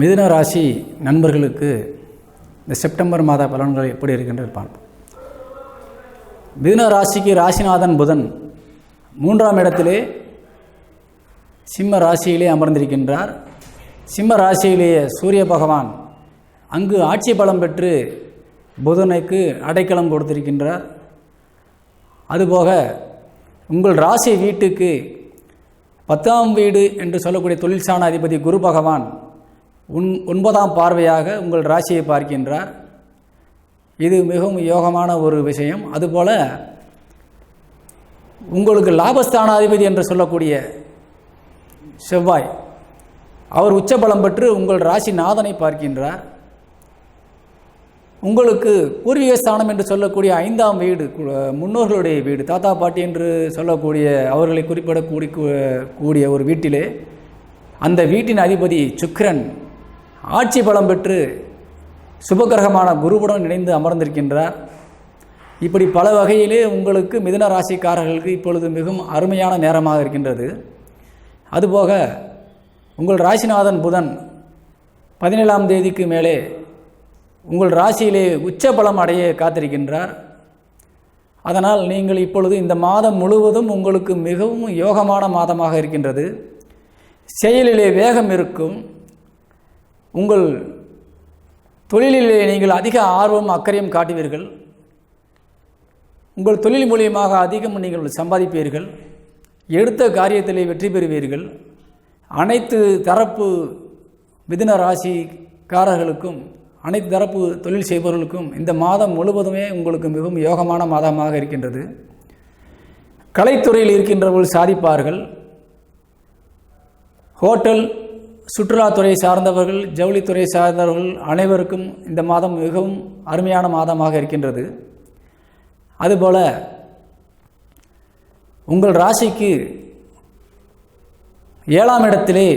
மிதுன ராசி நண்பர்களுக்கு இந்த செப்டம்பர் மாத பலன்கள் எப்படி இருக்கின்றது பார்ப்போம். மிதுன ராசிக்கு ராசிநாதன் புதன் மூன்றாம் இடத்திலே சிம்ம ராசியிலே அமர்ந்திருக்கின்றார். சிம்ம ராசியிலேயே சூரிய பகவான் அங்கு ஆட்சி பலம் பெற்று புதனுக்கு அடைக்கலம் கொடுத்திருக்கின்றார். அதுபோக உங்கள் ராசி வீட்டுக்கு பத்தாம் வீடு என்று சொல்லக்கூடிய தொழில்சான அதிபதி குரு பகவான் உன் ஒன்பதாம் பார்வையாக உங்கள் ராசியை பார்க்கின்றார். இது மிகவும் யோகமான ஒரு விஷயம். அதுபோல் உங்களுக்கு லாபஸ்தானாதிபதி என்று சொல்லக்கூடிய செவ்வாய் அவர் உச்சபலம் பெற்று உங்கள் ராசி நாதனை பார்க்கின்றார். உங்களுக்கு பூர்வீக ஸ்தானம் என்று சொல்லக்கூடிய ஐந்தாம் வீடு முன்னோர்களுடைய வீடு தாத்தா பாட்டி என்று சொல்லக்கூடிய அவர்களை குறிப்பிடக்கூடிய கூடிய ஒரு வீட்டிலே அந்த வீட்டின் அதிபதி சுக்ரன் ஆட்சி பலம் பெற்று சுபகிரகமான குருவுடன் இணைந்து அமர்ந்திருக்கின்றார். இப்படி பல வகையிலே உங்களுக்கு மிதுன ராசிக்காரர்களுக்கு இப்பொழுது மிகவும் அருமையான நேரமாக இருக்கின்றது. அதுபோக உங்கள் ராசிநாதன் புதன் பதினேழாம் தேதிக்கு மேலே உங்கள் ராசியிலே உச்ச பலம் அடைய காத்திருக்கின்றார். அதனால் நீங்கள் இப்பொழுது இந்த மாதம் முழுவதும் உங்களுக்கு மிகவும் யோகமான மாதமாக இருக்கின்றது. செயலிலே வேகம் இருக்கும். உங்கள் தொழிலிலே நீங்கள் அதிக ஆர்வம் அக்கறையும் காட்டுவீர்கள். உங்கள் தொழில் மூலியமாக அதிகம் நீங்கள் சம்பாதிப்பீர்கள். எடுத்த காரியத்திலே வெற்றி பெறுவீர்கள். அனைத்து தரப்பு மிதுன ராசிக்காரர்களுக்கும் அனைத்து தரப்பு தொழில் செய்பவர்களுக்கும் இந்த மாதம் முழுவதுமே உங்களுக்கு மிகவும் யோகமான மாதமாக இருக்கின்றது. கலைத்துறையில் இருக்கின்றவர்கள் சாதிப்பார்கள். ஹோட்டல் சுற்றுலாத்துறை சார்ந்தவர்கள் ஜவுளித்துறை சார்ந்தவர்கள் அனைவருக்கும் இந்த மாதம் மிகவும் அருமையான மாதமாக இருக்கின்றது. அதுபோல உங்கள் ராசிக்கு ஏழாம் இடத்திலே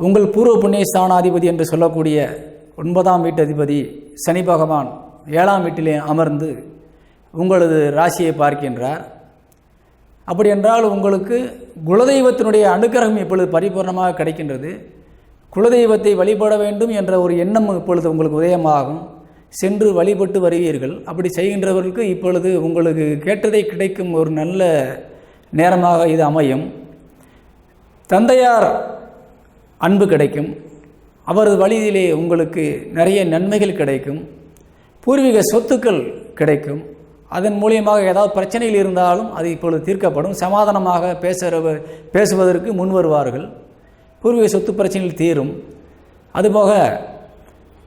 உங்கள் பூர்வ புண்ணிய ஸ்தானாதிபதி என்று சொல்லக்கூடிய ஒன்பதாம் வீட்டு அதிபதி சனி பகவான் ஏழாம் வீட்டிலே அமர்ந்து உங்களது ராசியை பார்க்கின்றார். அப்படி என்றால் உங்களுக்கு குலதெய்வத்தினுடைய அனுக்கிரகம் இப்பொழுது பரிபூர்ணமாக கிடைக்கின்றது. குலதெய்வத்தை வழிபட வேண்டும் என்ற ஒரு எண்ணம் இப்பொழுது உங்களுக்கு உதயமாகும். சென்று வழிபட்டு வருவீர்கள். அப்படி செய்கின்றவர்களுக்கு இப்பொழுது உங்களுக்கு கேட்டதை கிடைக்கும் ஒரு நல்ல நேரமாக இது அமையும். தந்தையார் அன்பு கிடைக்கும். அவரது வழியிலே உங்களுக்கு நிறைய நன்மைகள் கிடைக்கும். பூர்வீக சொத்துக்கள் கிடைக்கும். அதன் மூலியமாக ஏதாவது பிரச்சனையில் இருந்தாலும் அது இப்பொழுது தீர்க்கப்படும். சமாதானமாக பேசுகிற பேசுவதற்கு முன் வருவார்கள். பூர்வீக சொத்து பிரச்சனையில் தீரும். அதுபோக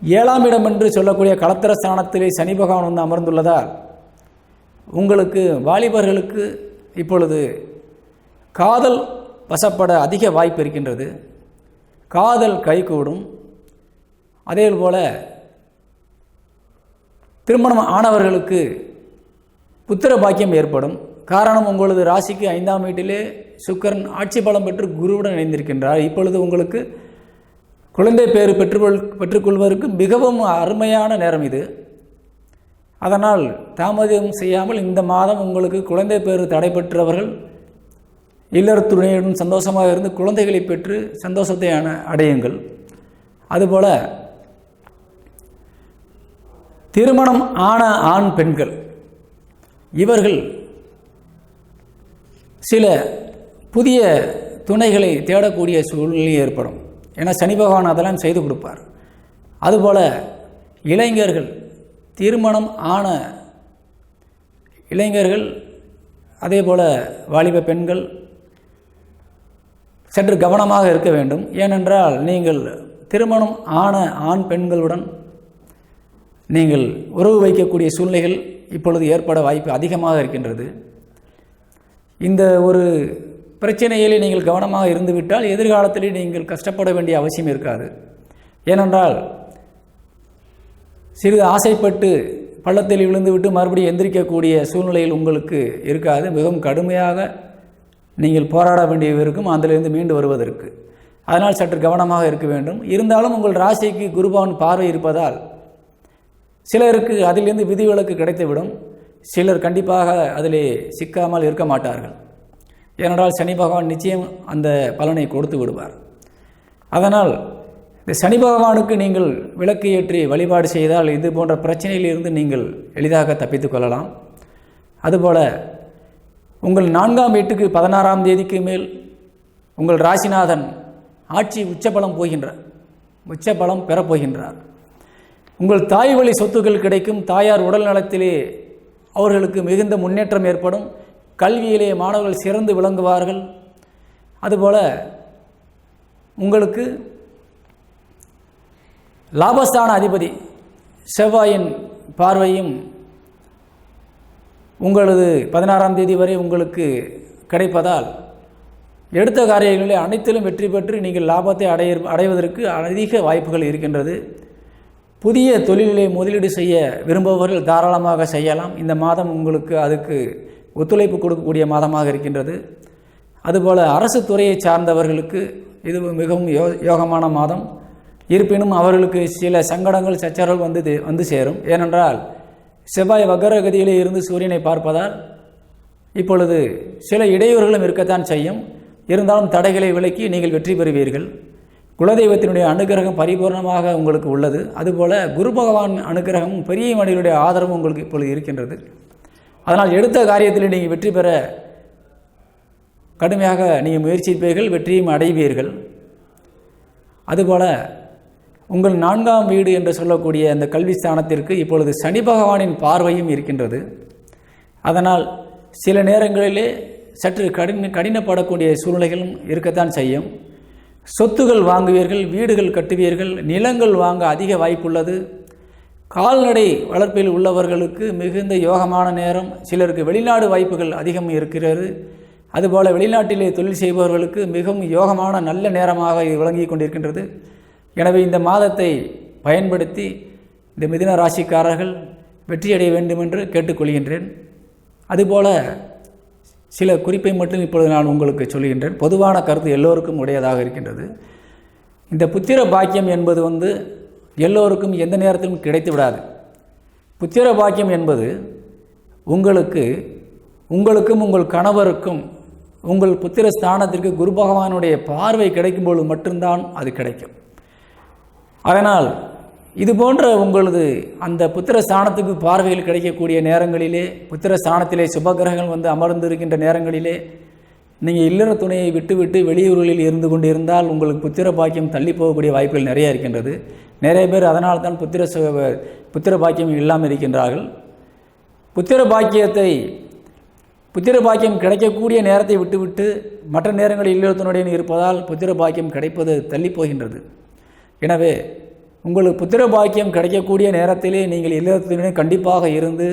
ஏழாம் இடம் என்று சொல்லக்கூடிய களத்திர ஸ்தானத்திலே சனி பகவான் வந்து அமர்ந்துள்ளதால் உங்களுக்கு வாலிபர்களுக்கு இப்பொழுது காதல் வசப்பட அதிக வாய்ப்பு இருக்கின்றது. காதல் கைகூடும். அதே போல திருமணம் ஆனவர்களுக்கு புத்திர பாக்கியம் ஏற்படும். காரணம் உங்களது ராசிக்கு ஐந்தாம் வீட்டிலே சுக்கரன் ஆட்சி பலம் பெற்று குருவுடன் இணைந்திருக்கின்றார். இப்பொழுது உங்களுக்கு குழந்தை பேர் பெற்றுக்கொள் பெற்றுக்கொள்வதற்கு மிகவும் அருமையான நேரம் இது. அதனால் தாமதம் செய்யாமல் இந்த மாதம் உங்களுக்கு குழந்தை பேர் தடைபெற்றவர்கள் இல்லறத்துணையுடன் சந்தோஷமாக இருந்து குழந்தைகளை பெற்று சந்தோஷத்தை அடையுங்கள். அதுபோல் திருமணம் ஆன ஆண் பெண்கள் இவர்கள் சில புதிய துணைகளை தேடக்கூடிய சூழ்நிலை ஏற்படும். ஏன்னா சனி பகவான் அதெல்லாம் செய்து கொடுப்பார். அதுபோல் இளைஞர்கள் திருமணம் ஆன இளைஞர்கள் அதே போல் வாலிப பெண்கள் சற்று கவனமாக இருக்க வேண்டும். ஏனென்றால் நீங்கள் திருமணம் ஆன ஆண் பெண்களுடன் நீங்கள் உறவு வைக்கக்கூடிய சூழ்நிலைகள் இப்பொழுது ஏற்பட வாய்ப்பு அதிகமாக இருக்கின்றது. இந்த ஒரு பிரச்சனையிலே நீங்கள் கவனமாக இருந்துவிட்டால் எதிர்காலத்திலே நீங்கள் கஷ்டப்பட வேண்டிய அவசியம் இருக்காது. ஏனென்றால் சிறிது ஆசைப்பட்டு பள்ளத்தில் விழுந்துவிட்டு மறுபடியும் எந்திரிக்கக்கூடிய சூழ்நிலையில் உங்களுக்கு இருக்காது. மிகவும் கடுமையாக நீங்கள் போராட வேண்டியவை இருக்கும். அதிலிருந்து மீண்டு வருவதற்கு. அதனால் சற்று கவனமாக இருக்க வேண்டும். இருந்தாலும் உங்கள் ராசிக்கு குருபவன் பார்வை இருப்பதால் சிலருக்கு அதிலிருந்து விதிவிலக்கு கிடைத்துவிடும். சிலர் கண்டிப்பாக அதிலே சிக்காமல் இருக்க மாட்டார்கள். ஏனென்றால் சனி பகவான் நிச்சயம் அந்த பலனை கொடுத்து விடுவார். அதனால் இந்த சனி பகவானுக்கு நீங்கள் விளக்கு ஏற்றி வழிபாடு செய்தால் இது போன்ற பிரச்சனையிலிருந்து நீங்கள் எளிதாக தப்பித்து கொள்ளலாம். அதுபோல் உங்கள் நான்காம் வீட்டுக்கு பதினாறாம் தேதிக்கு மேல் உங்கள் ராசிநாதன் ஆட்சி உச்சபலம் போகின்றார் உச்சபலம் பெறப்போகின்றார். உங்கள் தாய் வழி சொத்துக்கள் கிடைக்கும் தாயார் உடல் நலத்திலே அவர்களுக்கு மிகுந்த முன்னேற்றம் ஏற்படும். கல்வியிலே மாணவர்கள் சிறந்து விளங்குவார்கள். அதுபோல் உங்களுக்கு லாபஸ்தான அதிபதி செவ்வாயின் பார்வையும் உங்களது பதினாறாம் தேதி வரை உங்களுக்கு கிடைப்பதால் எடுத்த காரியங்களில் அனைத்திலும் வெற்றி பெற்று நீங்கள் லாபத்தை அடைய அடைவதற்கு அதிக வாய்ப்புகள் இருக்கின்றது. புதிய தொழிலிலே முதலீடு செய்ய விரும்புபவர்கள் தாராளமாக செய்யலாம். இந்த மாதம் உங்களுக்கு அதுக்கு ஒத்துழைப்பு கொடுக்கக்கூடிய மாதமாக இருக்கின்றது. அதுபோல் அரசு துறையை சார்ந்தவர்களுக்கு இது மிகவும் யோ யோகமான மாதம். இருப்பினும் அவர்களுக்கு சில சங்கடங்கள் சச்சரவுகள் வந்து வந்து சேரும். ஏனென்றால் செவ்வாய் வக்கரகதியிலே இருந்து சூரியனை பார்ப்பதால் இப்பொழுது சில இடையூறுகளும் இருக்கத்தான் செய்யும். இருந்தாலும் தடைகளை விலக்கி நீங்கள் வெற்றி பெறுவீர்கள். குலதெய்வத்தினுடைய அனுகிரகம் பரிபூர்ணமாக உங்களுக்கு உள்ளது. அதுபோல் குரு பகவான் அனுகிரகமும் பெரிய மனிதனுடைய ஆதரவும் உங்களுக்கு இப்பொழுது இருக்கின்றது. அதனால் எடுத்த காரியத்தில் நீங்கள் வெற்றி பெற கடுமையாக நீங்கள் முயற்சிப்பீர்கள் வெற்றியும் அடைவீர்கள். அதுபோல் உங்கள் நான்காம் வீடு என்று சொல்லக்கூடிய அந்த கல்வி ஸ்தானத்திற்கு இப்பொழுது சனி பகவானின் பார்வையும் இருக்கின்றது. அதனால் சில நேரங்களிலே சற்று கடின கடினப்படக்கூடிய சூழ்நிலைகளும் இருக்கத்தான் செய்யும். சொத்துகள் வாங்குவீர்கள் வீடுகள் கட்டுவீர்கள் நிலங்கள் வாங்க அதிக வாய்ப்புள்ளது. கால்நடை வளர்ப்பில் உள்ளவர்களுக்கு மிகுந்த யோகமான நேரம் சிலருக்கு வெளிநாடு வாய்ப்புகள் அதிகம் இருக்கிறது. அதுபோல் வெளிநாட்டிலே தொழில் செய்பவர்களுக்கு மிகவும் யோகமான நல்ல நேரமாக இது விளங்கி கொண்டிருக்கின்றது. எனவே இந்த மாதத்தை பயன்படுத்தி இந்த மிதின ராசிக்காரர்கள் வெற்றியடைய வேண்டுமென்று கேட்டுக்கொள்கின்றேன். அதுபோல சில குறிப்பை மட்டும் இப்பொழுது நான் உங்களுக்கு சொல்கின்றேன் பொதுவான கருத்து எல்லோருக்கும் உடையதாக இருக்கின்றது. இந்த புத்திர பாக்கியம் என்பது வந்து எல்லோருக்கும் எந்த நேரத்திலும் கிடைத்து விடாது. புத்திர பாக்கியம் என்பது உங்களுக்கு உங்களுக்கும் உங்கள் கணவருக்கும் உங்கள் புத்திர ஸ்தானத்திற்கு குரு பகவானுடைய பார்வை கிடைக்கும்போது மட்டும்தான் அது கிடைக்கும். அதனால் இது போன்ற உங்களது அந்த புத்திர ஸ்தானத்துக்கு பார்வையில் கிடைக்கக்கூடிய நேரங்களிலே புத்திர ஸ்தானத்திலே சுபகிரகங்கள் வந்து அமர்ந்திருக்கின்ற நேரங்களிலே நீங்கள் இல்லற துணையை விட்டுவிட்டு வெளியூர்களில் இருந்து கொண்டு இருந்தால் உங்களுக்கு புத்திர பாக்கியம் தள்ளி போகக்கூடிய வாய்ப்புகள் நிறைய இருக்கின்றது. நிறைய பேர் அதனால் தான் புத்திர சு- புத்திர பாக்கியம் இல்லாமல் இருக்கின்றார்கள். புத்திர பாக்கியத்தை புத்திர பாக்கியம் கிடைக்கக்கூடிய நேரத்தை விட்டுவிட்டு மற்ற நேரங்களில் இல்லறத்தினுடன் இருப்பதால் புத்திர பாக்கியம் கிடைப்பது தள்ளி போகின்றது. எனவே உங்களுக்கு புத்திர பாக்கியம் கிடைக்கக்கூடிய நேரத்திலே நீங்கள் இல்லறத்தினுடன் கண்டிப்பாக இருந்து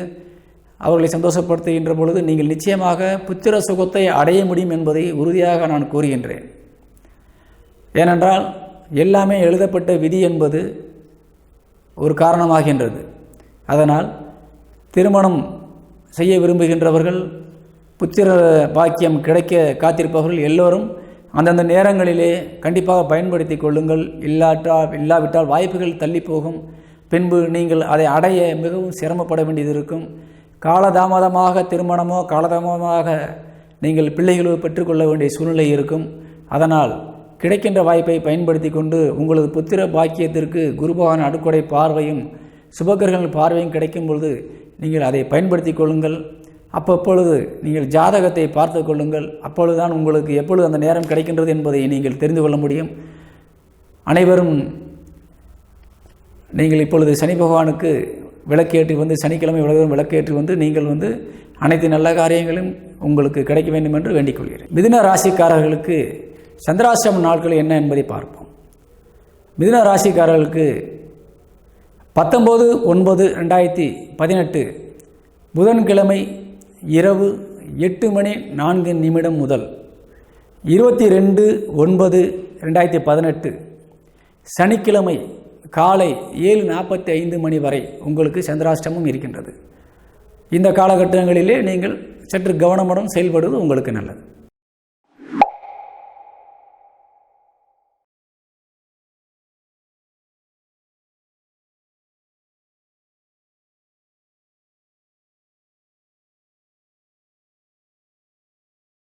அவர்களை சந்தோஷப்படுத்துகின்ற பொழுது நீங்கள் நிச்சயமாக புத்திர சுகத்தை அடைய முடியும் என்பதை உறுதியாக நான் கூறுகின்றேன். ஏனென்றால் எல்லாமே எழுதப்பட்ட விதி என்பது ஒரு காரணமாகின்றது. அதனால் திருமணம் செய்ய விரும்புகின்றவர்கள் புத்திர பாக்கியம் கிடைக்க காத்திருப்பவர்கள் எல்லோரும் அந்தந்த நேரங்களிலே கண்டிப்பாக பயன்படுத்தி கொள்ளுங்கள். இல்லாட்டா இல்லாவிட்டால் வாய்ப்புகள் தள்ளி போகும் பின்பு நீங்கள் அதை அடைய மிகவும் சிரமப்பட வேண்டியது இருக்கும். காலதாமதமாக திருமணமோ காலதாமதமாக நீங்கள் பிள்ளைகளோ பெற்றுக்கொள்ள வேண்டிய சூழ்நிலை இருக்கும். அதனால் கிடைக்கின்ற வாய்ப்பை பயன்படுத்தி கொண்டு உங்களது புத்திர பாக்கியத்திற்கு குருபகவான் அடுக்குடை பார்வையும் சுபகிரகங்கள் பார்வையும் கிடைக்கும் பொழுது நீங்கள் அதை பயன்படுத்தி கொள்ளுங்கள். அப்பப்பொழுது நீங்கள் ஜாதகத்தை பார்த்து கொள்ளுங்கள். அப்பொழுதுதான் உங்களுக்கு எப்பொழுது அந்த நேரம் கிடைக்கின்றது என்பதை நீங்கள் தெரிந்து கொள்ள முடியும். அனைவரும் நீங்கள் இப்பொழுது சனி பகவானுக்கு விளக்கேற்றி வந்து சனிக்கிழமை விளக்கு விளக்கேற்றி வந்து நீங்கள் வந்து அனைத்து நல்ல காரியங்களும் உங்களுக்கு கிடைக்க வேண்டும் என்று வேண்டிக் கொள்கிறேன். மிதுன ராசிக்காரர்களுக்கு சந்திராசிரம நாட்கள் என்ன என்பதை பார்ப்போம். மிதுன ராசிக்காரர்களுக்கு பத்தொம்போது ஒன்பது ரெண்டாயிரத்தி பதினெட்டு புதன்கிழமை இரவு எட்டு மணி நான்கு நிமிடம் முதல் இருபத்தி ரெண்டு ஒன்பது ரெண்டாயிரத்தி பதினெட்டு சனிக்கிழமை காலை ஏழு நாற்பத்தி ஐந்து மணி வரை உங்களுக்கு சந்திராஷ்டமம் இருக்கின்றது. இந்த காலகட்டங்களிலே நீங்கள் சற்று கவனமுடன் செயல்படுவது உங்களுக்கு நல்லது.